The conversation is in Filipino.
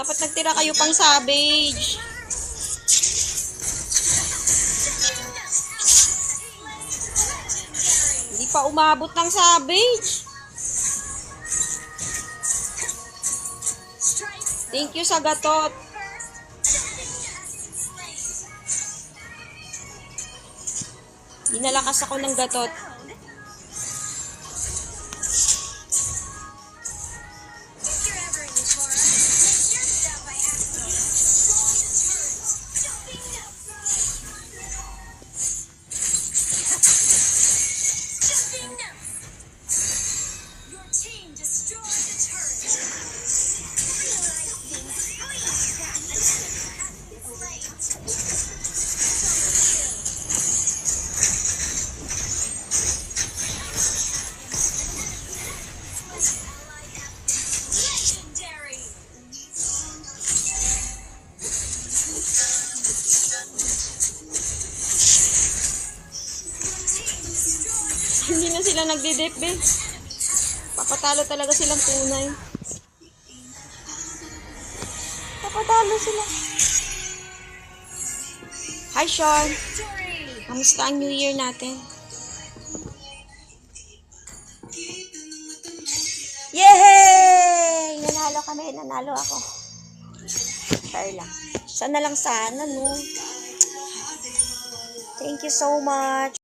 Dapat nagtira kayo pang savage. Hindi pa umabot ng savage. Thank you sa gatot. Dinalakas ako ng gatot. Hindi na sila nagdidip, be. Papatalo talaga silang tunay. Papatalo sila. Hi, Sean. Kamusta ang New Year natin? Yay! Nanalo kami. Nanalo ako. Share lang. Sana lang sana, no? Thank you so much.